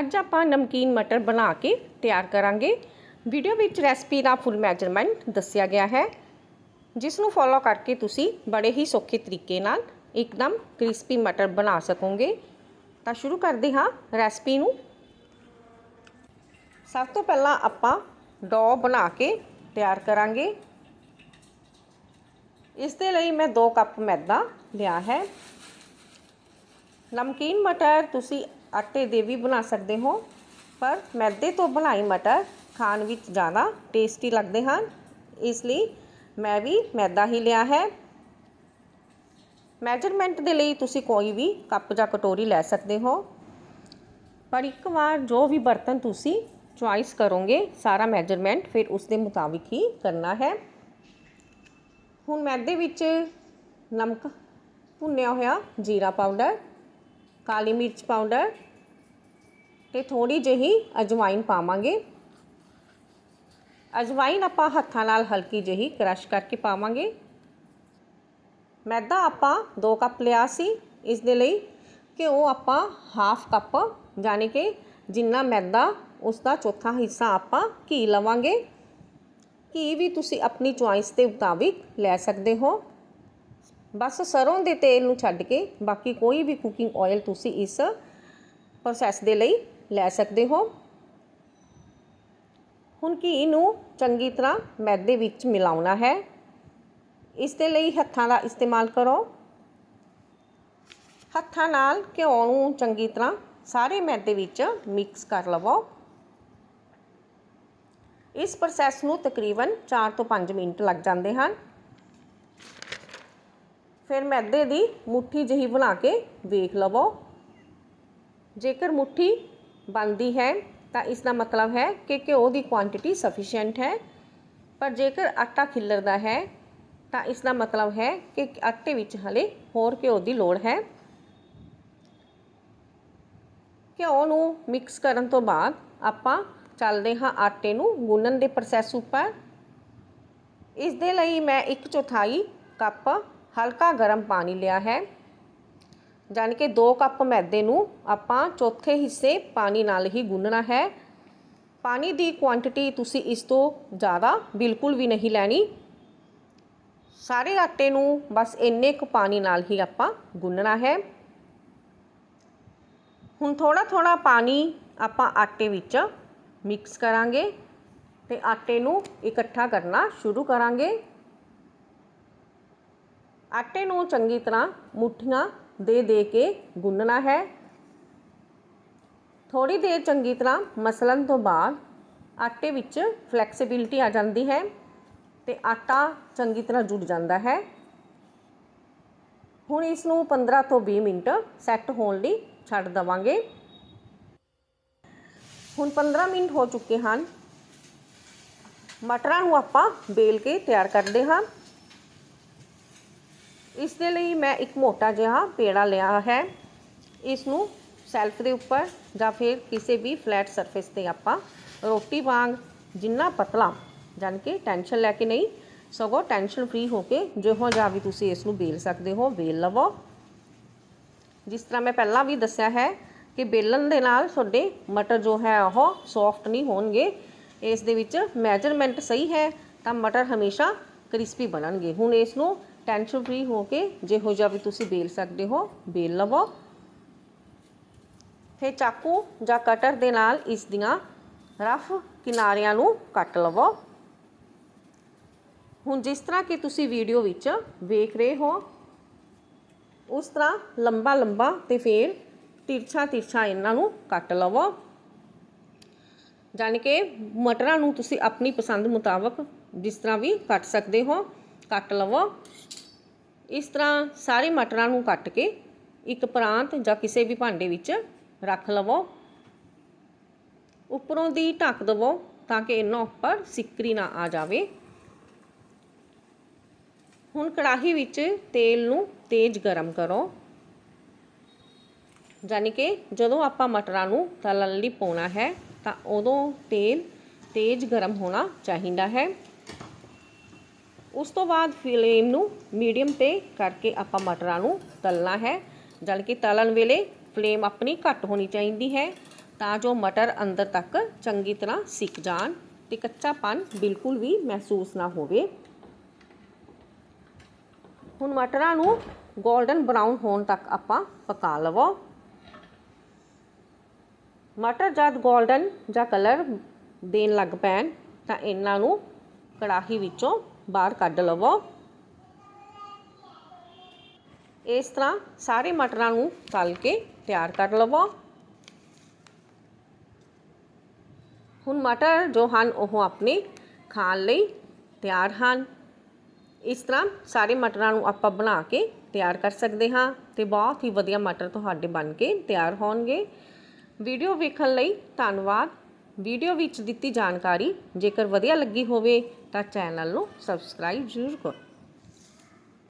ਅੱਜ ਆਪਾਂ ਨਮਕੀਨ ਮਟਰ ਬਣਾ ਕੇ ਤਿਆਰ ਕਰਾਂਗੇ। ਵੀਡੀਓ ਵਿੱਚ ਰੈਸਪੀ ਦਾ ਫੁੱਲ ਮੈਜਰਮੈਂਟ ਦੱਸਿਆ ਗਿਆ ਹੈ। ਜਿਸ ਨੂੰ ਫੋਲੋ ਕਰਕੇ ਤੁਸੀਂ ਬੜੇ ਹੀ ਸੌਖੇ ਤਰੀਕੇ ਨਾਲ ਇੱਕਦਮ ਕ੍ਰਿਸਪੀ ਮਟਰ ਬਣਾ ਸਕੋਗੇ। ਤਾਂ ਸ਼ੁਰੂ ਕਰਦੇ ਹਾਂ ਰੈਸਪੀ ਨੂੰ। ਸਭ ਤੋਂ ਪਹਿਲਾਂ ਆਪਾਂ ਡੋ ਬਣਾ ਕੇ ਤਿਆਰ ਕਰਾਂਗੇ। ਇਸ ਦੇ ਲਈ ਮੈਂ 2 ਕੱਪ ਮੈਦਾ ਲਿਆ ਹੈ। ਨਮਕੀਨ ਮਟਰ ਤੁਸੀਂ ਆਟੇ ਦੇ ਵੀ ਬਣਾ ਸਕਦੇ ਹੋ। ਪਰ ਮੈਦੇ ਤੋਂ ਬਣਾਈ ਮਟਰ ਖਾਣ ਵਿੱਚ ਜ਼ਿਆਦਾ ਟੇਸਟੀ ਲੱਗਦੇ ਹਨ। ਇਸ ਲਈ ਮੈਂ ਵੀ ਮੈਦਾ ਹੀ ਲਿਆ ਹੈ। ਮੈਜਰਮੈਂਟ ਦੇ ਲਈ ਤੁਸੀਂ ਕੋਈ ਵੀ ਕੱਪ ਜਾਂ ਕਟੋਰੀ ਲੈ ਸਕਦੇ ਹੋ। ਪਰ ਇੱਕ ਵਾਰ ਜੋ ਵੀ ਬਰਤਨ ਤੁਸੀਂ ਚੁਆਇਸ ਕਰੋਗੇ, ਸਾਰਾ ਮੈਜਰਮੈਂਟ ਫਿਰ ਉਸ ਦੇ ਮੁਤਾਬਿਕ ਹੀ ਕਰਨਾ ਹੈ। ਹੁਣ ਮੈਦੇ ਵਿੱਚ ਨਮਕ ਭੁੰਨਿਆ ਹੋਇਆ ਜੀਰਾ ਪਾਊਡਰ ਕਾਲੀ ਮਿਰਚ ਪਾਊਡਰ ਤੇ ਥੋੜੀ ਜਿਹੀ ਅਜਵਾਇਨ ਪਾਵਾਂਗੇ। ਅਜਵਾਇਨ ਆਪਾਂ ਹੱਥਾਂ ਨਾਲ ਹਲਕੀ ਜਿਹੀ ਕ੍ਰਸ਼ ਕਰਕੇ ਪਾਵਾਂਗੇ। ਮੈਦਾ ਆਪਾਂ 2 ਕੱਪ ਲਿਆ ਸੀ, ਇਸ ਦੇ ਲਈ ਘਿਓ ਆਪਾਂ ਹਾਫ ਕੱਪ ਯਾਨੀ ਕਿ ਜਿੰਨਾ ਮੈਦਾ ਉਸ ਦਾ ਚੌਥਾ ਹਿੱਸਾ ਆਪਾਂ ਘੀ ਲਵਾਂਗੇ। ਘੀ ਵੀ ਤੁਸੀਂ ਆਪਣੀ ਚੁਆਇਸ ਦੇ ਮੁਤਾਬਿਕ ਲੈ ਸਕਦੇ ਹੋ। ਬਸ ਸਰੋਂ ਦੇ ਤੇਲ ਨੂੰ ਛੱਡ ਕੇ ਬਾਕੀ ਕੋਈ ਵੀ ਕੁਕਿੰਗ ਆਇਲ ਤੁਸੀਂ ਇਸ ਪ੍ਰੋਸੈਸ ਦੇ ਲਈ ਲੈ ਸਕਦੇ ਹੋ। ਹੁਣ ਘੀ ਨੂੰ ਚੰਗੀ ਤਰ੍ਹਾਂ ਮੈਦੇ ਵਿੱਚ ਮਿਲਾਉਣਾ ਹੈ। ਇਸ ਦੇ ਲਈ ਹੱਥਾਂ ਦਾ ਇਸਤੇਮਾਲ ਕਰੋ। ਹੱਥਾਂ ਨਾਲ ਘਿਓ ਨੂੰ ਚੰਗੀ ਤਰ੍ਹਾਂ ਸਾਰੇ ਮੈਦੇ ਵਿੱਚ ਮਿਕਸ ਕਰ ਲਵੋ। ਇਸ ਪ੍ਰੋਸੈਸ ਨੂੰ ਤਕਰੀਬਨ 4 ਤੋਂ 5 ਮਿੰਟ ਲੱਗ ਜਾਂਦੇ ਹਨ। ਫਿਰ ਮੈਦੇ ਦੀ ਮੁੱਠੀ ਜਿਹੀ ਬਣਾ ਕੇ ਵੇਖ ਲਵੋ। ਜੇਕਰ ਮੁੱਠੀ ਬਣਦੀ ਹੈ, ਤਾਂ ਇਸ ਦਾ ਮਤਲਬ ਹੈ ਕਿ ਘਿਓ ਦੀ ਕੁਆਂਟੀਟੀ ਸਫੀਸ਼ੀਐਂਟ ਹੈ। ਪਰ ਜੇਕਰ ਆਟਾ ਖਿਲਰਦਾ ਹੈ, ਤਾਂ ਇਸ ਦਾ ਮਤਲਬ ਹੈ ਕਿ ਆਟੇ ਵਿੱਚ ਹਲੇ ਹੋਰ ਘਿਓ ਦੀ ਲੋੜ ਹੈ। ਘਿਓ ਨੂੰ ਮਿਕਸ ਕਰਨ ਤੋਂ ਬਾਅਦ ਆਪਾਂ ਚੱਲਦੇ ਹਾਂ ਆਟੇ ਨੂੰ ਗੁੰਨਣ ਦੇ ਪ੍ਰੋਸੈਸ ਉੱਪਰ। ਇਸ ਦੇ ਲਈ ਮੈਂ 1 ਚੌਥਾਈ ਕੱਪ ਹਲਕਾ ਗਰਮ ਪਾਣੀ ਲਿਆ ਹੈ। ਜਾਨ ਕਿ 2 ਕੱਪ ਮੈਦੇ ਨੂੰ ਆਪਾਂ ਚੌਥੇ ਹਿੱਸੇ ਪਾਣੀ ਨਾਲ ਹੀ ਗੁੰਨਣਾ ਹੈ। ਪਾਣੀ ਦੀ ਕੁਆਂਟੀਟੀ ਤੁਸੀਂ ਇਸ ਤੋਂ ਜ਼ਿਆਦਾ ਬਿਲਕੁਲ ਵੀ ਨਹੀਂ ਲੈਣੀ। ਸਾਰੇ ਆਟੇ ਨੂੰ ਬਸ ਇੰਨੇ ਕੁ ਪਾਣੀ ਨਾਲ ਹੀ ਆਪਾਂ ਗੁੰਨਣਾ ਹੈ। ਹੁਣ ਥੋੜਾ ਥੋੜਾ ਪਾਣੀ ਆਪਾਂ ਆਟੇ ਵਿੱਚ ਮਿਕਸ ਕਰਾਂਗੇ ਤੇ ਆਟੇ ਨੂੰ ਇਕੱਠਾ ਕਰਨਾ ਸ਼ੁਰੂ ਕਰਾਂਗੇ। ਆਟੇ ਨੂੰ ਚੰਗੀ ਤਰ੍ਹਾਂ ਮੁੱਠੀਆਂ ਦੇ ਦੇ ਕੇ ਗੁੰਨਣਾ ਹੈ। ਥੋੜੀ ਦੇਰ ਚੰਗੀ ਤਰ੍ਹਾਂ ਮਸਲਣ ਤੋਂ ਬਾਅਦ ਆਟੇ ਵਿੱਚ ਫਲੈਕਸੀਬਿਲਟੀ ਆ ਜਾਂਦੀ ਹੈ ਤੇ ਆਟਾ ਚੰਗੀ ਤਰ੍ਹਾਂ ਜੁੜ ਜਾਂਦਾ ਹੈ। ਹੁਣ ਇਸ ਨੂੰ 15 ਤੋਂ 20 ਮਿੰਟ ਸੈੱਟ ਹੋਣ ਲਈ ਛੱਡ ਦਵਾਂਗੇ। ਹੁਣ 15 ਮਿੰਟ ਹੋ ਚੁੱਕੇ ਹਨ। ਮਟਰਾਂ ਨੂੰ ਆਪਾਂ ਬੇਲ ਕੇ ਤਿਆਰ ਕਰਦੇ ਹਾਂ। ਇਸ ਦੇ ਲਈ ਮੈਂ ਇੱਕ ਮੋਟਾ ਜਿਹਾ ਪੇੜਾ ਲਿਆ ਹੈ। ਇਸ ਨੂੰ ਸੈਲਫ ਦੇ ਉੱਪਰ ਜਾਂ ਫਿਰ ਕਿਸੇ ਵੀ ਫਲੈਟ ਸਰਫੇਸ ਤੇ ਆਪਾਂ ਰੋਟੀ ਵਾਂਗ ਜਿੰਨਾ ਪਤਲਾ ਜਾਨ ਕਿ ਟੈਨਸ਼ਨ ਲੈ ਕੇ ਨਹੀਂ, ਸਗੋਂ ਟੈਨਸ਼ਨ ਫ੍ਰੀ ਹੋ ਕੇ ਜਿਹੋ ਜਿਹਾ ਵੀ ਤੁਸੀਂ ਇਸ ਨੂੰ ਬੇਲ ਸਕਦੇ ਹੋ ਬੇਲ ਲਵੋ। ਜਿਸ ਤਰ੍ਹਾਂ ਮੈਂ ਪਹਿਲਾਂ ਵੀ ਦੱਸਿਆ ਹੈ ਕਿ ਬੇਲਣ ਦੇ ਨਾਲ ਤੁਹਾਡੇ ਮਟਰ ਜੋ ਹੈ ਉਹ ਸੌਫਟ ਨਹੀਂ ਹੋਣਗੇ। ਇਸ ਦੇ ਵਿੱਚ ਮੈਜਰਮੈਂਟ ਸਹੀ ਹੈ ਤਾਂ ਮਟਰ ਹਮੇਸ਼ਾ ਕ੍ਰਿਸਪੀ ਬਣਨਗੇ। ਹੁਣ ਇਸ ਨੂੰ ਟੈਨਸ਼ਨ ਫ੍ਰੀ ਹੋ ਕੇ ਜਿਹੋ ਜਿਹਾ ਵੀ ਤੁਸੀਂ ਬੇਲ ਸਕਦੇ ਹੋ, ਬੇਲ ਲਵੋ। ਫਿਰ ਚਾਕੂ ਜਾਂ ਕਟਰ ਦੇ ਨਾਲ ਇਸ ਦੀਆਂ ਰਫ ਕਿਨਾਰਿਆਂ ਨੂੰ ਕੱਟ ਲਵੋ। ਹੁਣ ਜਿਸ ਤਰ੍ਹਾਂ ਕਿ ਤੁਸੀਂ ਵੀਡੀਓ ਵਿੱਚ ਵੇਖ ਰਹੇ ਹੋ, ਉਸ ਤਰ੍ਹਾਂ ਲੰਬਾ ਲੰਬਾ ਤੇ ਫਿਰ ਤਿਰਛਾ ਤਿਰਛਾ ਇਹਨਾਂ ਨੂੰ ਕੱਟ ਲਵੋ। ਜਾਨ ਕਿ ਮਟਰਾਂ ਨੂੰ ਤੁਸੀਂ ਆਪਣੀ ਪਸੰਦ ਮੁਤਾਬਕ ਜਿਸ ਤਰ੍ਹਾਂ ਵੀ ਕੱਟ ਸਕਦੇ ਹੋ, ਕੱਟ ਲਵੋ। ਇਸ ਤਰ੍ਹਾਂ ਸਾਰੇ ਮਟਰਾਂ ਨੂੰ ਕੱਟ ਕੇ ਇੱਕ ਪ੍ਰਾਂਤ ਜਾਂ ਕਿਸੇ ਵੀ ਭਾਂਡੇ ਵਿੱਚ ਰੱਖ ਲਵੋ। ਉੱਪਰੋਂ ਦੀ ਢੱਕ ਦਵੋ ਤਾਂ ਕਿ ਇਹਨਾਂ ਉੱਪਰ ਸਿੱਕਰੀ ਨਾ ਆ ਜਾਵੇ। ਹੁਣ ਕੜਾਹੀ ਵਿੱਚ ਤੇਲ ਨੂੰ ਤੇਜ਼ ਗਰਮ ਕਰੋ। ਯਾਨੀ ਕਿ ਜਦੋਂ ਆਪਾਂ ਮਟਰਾਂ ਨੂੰ ਤਲਣ ਲਈ ਪਾਉਣਾ ਹੈ ਤਾਂ ਉਦੋਂ ਤੇਲ ਤੇਜ਼ ਗਰਮ ਹੋਣਾ ਚਾਹੀਦਾ ਹੈ। ਉਸ ਤੋਂ ਬਾਅਦ ਫਲੇਮ ਨੂੰ ਮੀਡੀਅਮ ਤੇ ਕਰਕੇ ਆਪਾਂ ਮਟਰਾਂ ਨੂੰ ਤਲਣਾ ਹੈ ਜਦ ਕਿ ਤਲਣ ਵੇਲੇ ਫਲੇਮ ਆਪਣੀ ਘੱਟ ਹੋਣੀ ਚਾਹੀਦੀ ਹੈ ਤਾਂ ਜੋ ਮਟਰ ਅੰਦਰ ਤੱਕ ਚੰਗੀ ਤਰ੍ਹਾਂ ਸਿੱਕ ਜਾਣ ਤੇ ਕੱਚਾਪਨ ਬਿਲਕੁਲ ਵੀ ਮਹਿਸੂਸ ਨਾ ਹੋਵੇ। ਹੁਣ ਮਟਰਾਂ ਨੂੰ 골ਡਨ ਬਰਾਊਨ ਹੋਣ ਤੱਕ ਆਪਾਂ ਪਕਾ ਲਵੋ। ਮਟਰ ਜਦ 골ਡਨ ਜਾਂ ਕਲਰ ਦੇਣ ਲੱਗ ਪੈਣ ਤਾਂ ਇਹਨਾਂ ਨੂੰ ਕੜਾਹੀ ਵਿੱਚੋਂ ਬਾਹਰ ਕੱਢ ਲਵੋ। ਇਸ ਤਰ੍ਹਾਂ ਸਾਰੇ ਮਟਰਾਂ ਨੂੰ ਤਲ ਕੇ ਤਿਆਰ ਕਰ ਲਵੋ। ਹੁਣ ਮਟਰ ਜੋ ਹਨ, ਉਹ ਆਪਣੇ ਖਾਣ ਲਈ ਤਿਆਰ ਹਨ। ਇਸ ਤਰ੍ਹਾਂ ਸਾਰੇ ਮਟਰਾਂ ਨੂੰ ਆਪਾਂ ਬਣਾ ਕੇ ਤਿਆਰ ਕਰ ਸਕਦੇ ਹਾਂ ਤੇ ਬਹੁਤ ਹੀ ਵਧੀਆ ਮਟਰ ਤੁਹਾਡੇ ਬਣ ਕੇ ਤਿਆਰ ਹੋਣਗੇ। ਵੀਡੀਓ ਵੇਖਣ ਲਈ ਧੰਨਵਾਦ। ਵੀਡੀਓ ਵਿੱਚ ਦਿੱਤੀ ਜਾਣਕਾਰੀ। ਜੇਕਰ ਵਧੀਆ ਲੱਗੀ ਹੋਵੇ ਤਾਂ ਚੈਨਲ ਨੂੰ ਸਬਸਕ੍ਰਾਈਬ ਜ਼ਰੂਰ ਕਰੋ।